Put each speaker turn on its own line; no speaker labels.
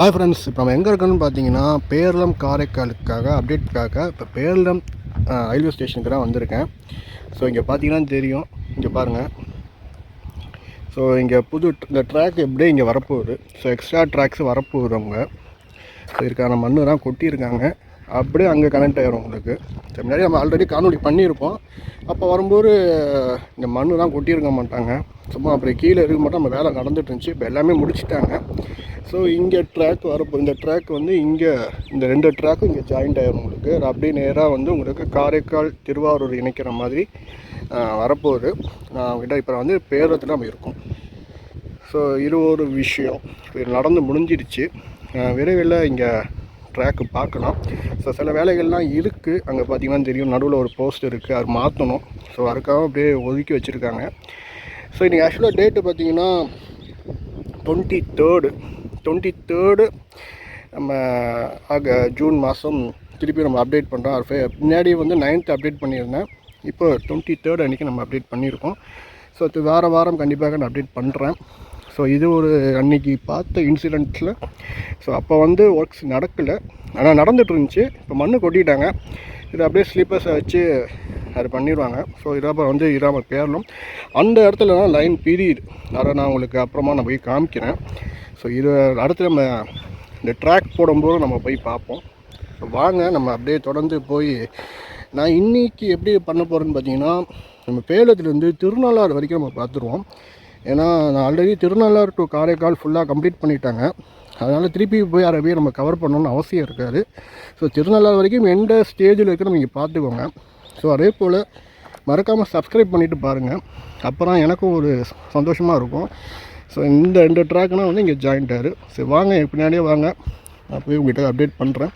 Hi friends இப்போ நம்ம எங்கே இருக்கோன்னு பார்த்தீங்கன்னா பேரளம் காரைக்காலுக்காக அப்டேட்காக இப்போ பேரளம் ரயில்வே ஸ்டேஷனுக்கு தான் வந்திருக்கேன். ஸோ இங்கே பார்த்தீங்கன்னா தெரியும். இங்கே பாருங்கள் ஸோ இங்கே புது இந்த ட்ராக் எப்படியே இங்கே வரப்போகுது. ஸோ எக்ஸ்ட்ரா ட்ராக்ஸ் வரப்போகுது அவங்க ஸோ இதுக்கான மண்ணு தான் கொட்டியிருக்காங்க. அப்படியே அங்கே கனெக்ட் ஆகிரும் உங்களுக்கு. முன்னாடி நம்ம ஆல்ரெடி காணொலி பண்ணியிருப்போம். அப்போ வரும்போது இந்த மண்ணு தான் கொட்டியிருக்க மாட்டாங்க. சும்மா அப்படி கீழே இருக்க மட்டும். நம்ம வேலை நடந்துட்டு இருந்துச்சு. இப்போ எல்லாமே முடிச்சிட்டாங்க. ஸோ இங்கே ட்ராக் வரப்போ இந்த ட்ராக் வந்து இங்கே இந்த ரெண்டு ட்ராக்கும் இங்கே ஜாயிண்ட் ஆகிடும் உங்களுக்கு. அப்படியே நேராக வந்து உங்களுக்கு காரைக்கால் திருவாரூர் இணைக்கிற மாதிரி வரப்போகுது. நான் கிட்ட இப்போ வந்து பேரத்தில் நம்ம இருக்கோம். ஸோ இது ஒரு விஷயம். இது நடந்து முடிஞ்சிடுச்சு. விரைவில் இங்கே ட்ராக்கு பார்க்கலாம். ஸோ சில வேலைகள்லாம் இருக்குது அங்கே பார்த்தீங்கன்னா தெரியும் நடுவில் ஒரு போஸ்ட் இருக்குது அது மாற்றணும் ஸோ அதுக்காக அப்படியே ஒதுக்கி வச்சுருக்காங்க. ஸோ இன்றைக்கி ஆக்சுவலாக டேட்டு பார்த்தீங்கன்னா டுவெண்ட்டி தேர்டு டுவெண்ட்டி தேர்டு நம்ம ஆக ஜூன் மாதம் திருப்பி நம்ம அப்டேட் பண்ணுறோம் ஃபே- முன்னாடி வந்து நைன்த் அப்டேட் பண்ணியிருந்தேன். இப்போ டுவெண்ட்டி தேர்ட் அன்றைக்கி நம்ம அப்டேட் பண்ணியிருக்கோம். ஸோ அது வார வாரம் கண்டிப்பாக நான் அப்டேட் பண்ணுறேன் ஸோ இது ஒரு அன்னைக்கு பார்த்த இன்சிடெண்ட்டில் ஸோ அப்போ வந்து ஒர்க்ஸ் நடக்கலை. ஆனால் நடந்துட்டு இருந்துச்சு. இப்போ மண்ணு கொட்டிட்டாங்க. இது அப்படியே ஸ்லீப்பர்ஸை வச்சு அது பண்ணிடுவாங்க ஸோ இதாப்ப வந்து இராம பேரலும். அந்த இடத்துல தான் லைன் பிரியுது. அதை நான் உங்களுக்கு அப்புறமா நான் போய் காமிக்கிறேன். ஸோ இது அடுத்து நம்ம இந்த ட்ராக் போடும்போது நம்ம போய் பார்ப்போம். ஸோ வாங்க நம்ம அப்படியே தொடர்ந்து போய் நான் இன்னைக்கு எப்படி பண்ண போகிறேன்னு பார்த்தீங்கன்னா நம்ம பேலத்துலேருந்து திருநள்ளாறு வரைக்கும் நம்ம பார்த்துருவோம். ஏன்னா நான் ஆல்ரெடி திருநள்ளாறு டு காரைக்கால் ஃபுல்லாக கம்ப்ளீட் பண்ணிட்டாங்க. அதனால் திருப்பி போய் அரபியை போய் நம்ம கவர் பண்ணணும்னு அவசியம் இருக்காது. ஸோ திருநள்ளாறு வரைக்கும் எந்த ஸ்டேஜில் இருக்கிற நீங்கள் பார்த்துக்கோங்க. ஸோ அதே போல் மறக்காமல் சப்ஸ்கிரைப் பண்ணிவிட்டு பாருங்கள் அப்புறம் எனக்கும் ஒரு சந்தோஷமாக இருக்கும். ஸோ இந்த ரெண்டு ட்ராக்னால் வந்து இங்கே ஜாயின்ட் ஆயிரு சரி வாங்க என் பின்னாடியே வாங்க. நான் போய் உங்கள்கிட்ட அப்டேட் பண்ணுறேன்